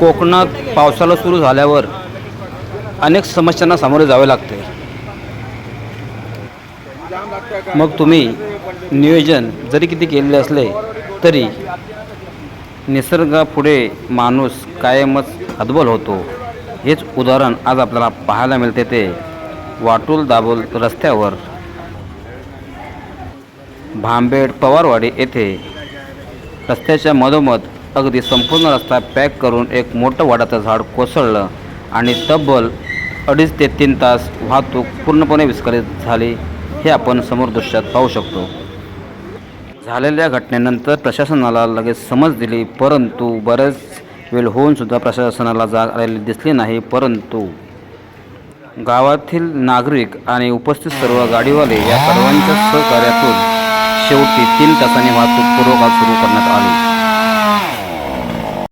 कोकणात पावसाळा सुरू झाल्यावर अनेक समस्यांना सामोरे जावे लागते. मग तुम्ही नियोजन जरी किती केलेले असले तरी निसर्गापुढे माणूस कायमच हतबल होतो. हेच उदाहरण आज आपल्याला पाहायला मिळते ते वाटूल दाबोल रस्त्यावर. भांबेड पवारवाडी येथे रस्त्याच्या मधोमध अगदी संपूर्ण रस्ता पॅक करून एक मोठं वाडाचं झाड कोसळलं आणि तब्बल अडीच ते तीन तास वाहतूक पूर्णपणे विस्कळीत झाली हे आपण समोर दृश्यात पाहू शकतो. झालेल्या घटनेनंतर प्रशासनाला लगेच समज दिली परंतु बरेच वेळ होऊनसुद्धा प्रशासनाला जाग आलेली दिसली नाही परंतु गावातील नागरिक आणि उपस्थित सर्व गाडीवाले या सर्वांच्या सहकार्यातून शेवटी तीन तासांनी वाहतूक पूर्वकाळ सुरू